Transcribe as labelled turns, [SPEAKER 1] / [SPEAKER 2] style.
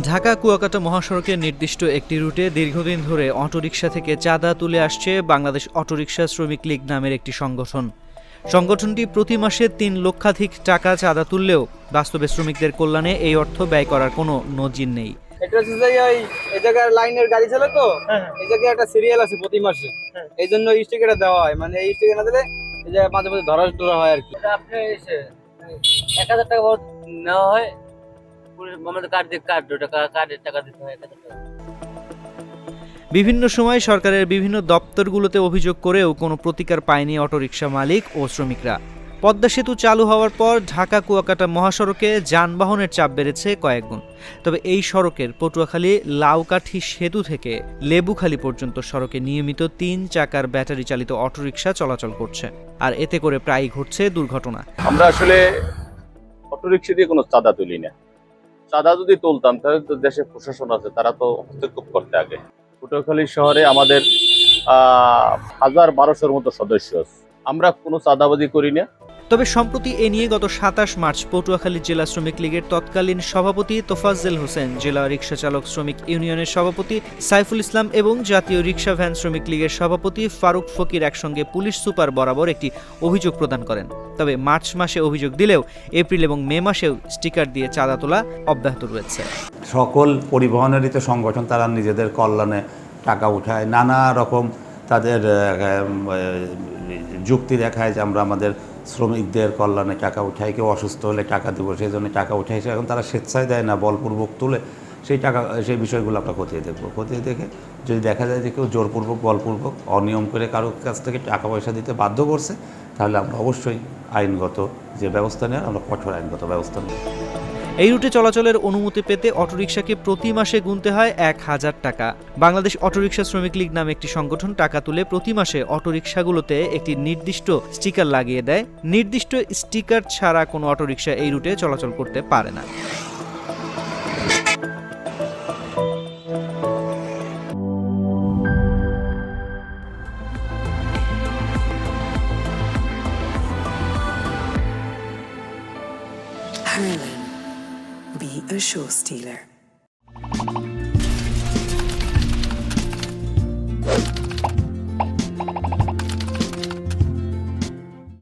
[SPEAKER 1] ঢাকা কুয়াকাটা মহাসড়কের নির্দিষ্ট একটি রুটে দীর্ঘদিন ধরে অটোরিকশা থেকে চাঁদা তুলে আসছে বাংলাদেশ অটোরিকশা শ্রমিক লীগ নামের একটি সংগঠন। সংগঠনটি প্রতি মাসে তিন লক্ষাধিক টাকা চাঁদা তুললেও বাস্তবে শ্রমিকদের কল্যাণে এই অর্থ ব্যয় করার কোনো নজির নেই।
[SPEAKER 2] এটা হচ্ছে যে ওই এই জায়গায় লাইনের গাড়ি চলে তো এই জায়গায় একটা সিরিয়াল আছে প্রতি মাসে। এই জন্য এই স্টিকারটা দেওয়া হয়। মানে এই স্টিকার না দিলে এই জায়গায় মাঝে মাঝে ধরা ধরা হয় আর কি।
[SPEAKER 3] আপনি এক হাজার টাকা নেওয়া হয় আমাদের কার্ড দিয়ে কার্ড ওটা কার্ডের টাকা দিতে হয় এক হাজার টাকা।
[SPEAKER 1] বিভিন্ন সময় সরকারের বিভিন্ন দপ্তরগুলোতে অভিযোগ করেও কোনো প্রতিকার পায়নি অটোরিকশা মালিক ও শ্রমিকরা। পদ্মা সেতু চালু হওয়ার পর ঢাকা কুয়াকাটা মহাসড়কে যানবাহনের চাপ বেড়েছে কয়েকগুণ। তবে এই সড়কের পটুয়াখালী লাউকাঠি সেতু থেকে লেবুখালী পর্যন্ত সড়কে নিয়মিত তিন চাকার ব্যাটারি চালিত অটোরিকশা চলাচল করছে। আর এতে করে প্রায়ই ঘটছে দুর্ঘটনা।
[SPEAKER 4] আমরা আসলে অটোরিক্সা দিয়ে কোনো চাঁদা তুলি না। চাঁদা যদি তুলতাম তাহলে তো দেশে প্রশাসন আছে তারা তো হস্তক্ষেপ করতে আগে। পটুয়াখালী শহরে আমাদের আহ, হাজার বারোশোর মতো সদস্য আমরা কোনো চাঁদাবাজি করি না।
[SPEAKER 1] তবে সম্প্রতি এ নিয়ে গত সাতাশ মার্চ পটুয়াখালী জেলা শ্রমিক লীগের তৎকালীন সভাপতি তোফাজ্জেল হোসেন, জেলা রিক্সা চালক শ্রমিক ইউনিয়নের সভাপতি সাইফুল ইসলাম এবং জাতীয় রিক্সা ভ্যান শ্রমিক লীগের সভাপতি ফারুক ফকির একসঙ্গে পুলিশ সুপার বরাবর একটি অভিযোগ প্রদান করেন। তবে মার্চ মাসে অভিযোগ দিলেও এপ্রিল এবং মে মাসেও স্টিকার দিয়ে চাঁদা তোলা অব্যাহত রয়েছে।
[SPEAKER 5] সকল পরিবহনেরই তো সংগঠন, তারা নিজেদের কল্যাণে টাকা উঠায়। নানা রকম তাদের যুক্তি দেখায় যে আমরা আমাদের শ্রমিকদের কল্যাণে টাকা উঠাই, কেউ অসুস্থ হলে টাকা দেবো সেই জন্য টাকা উঠাই। এখন তারা স্বেচ্ছায় দেয় না, বলপূর্বক তুলে সেই টাকা, সেই বিষয়গুলো আমরা খতিয়ে দেখব। খতিয়ে দেখে যদি দেখা যায় যে কেউ জোরপূর্বক, বলপূর্বক, অনিয়ম করে কারোর কাছ থেকে টাকা পয়সা দিতে বাধ্য করছে, তাহলে আমরা অবশ্যই আইনগত যে ব্যবস্থা নেওয়ার, আমরা কঠোর আইনগত ব্যবস্থা নেব।
[SPEAKER 1] এই রুটে চলাচলের অনুমতি পেতে অটোরিকশাকে প্রতি মাসে গুনতে হয় এক হাজার টাকা। বাংলাদেশ অটোরিকশা শ্রমিক লীগ নামে একটি সংগঠন টাকা তুলে প্রতি মাসে অটোরিকশাগুলোতে একটি নির্দিষ্ট স্টিকার লাগিয়ে দেয়। নির্দিষ্ট স্টিকার ছাড়া কোনো অটোরিকশা এই রুটে চলাচল করতে পারে না।
[SPEAKER 6] Harlan, be a show stealer.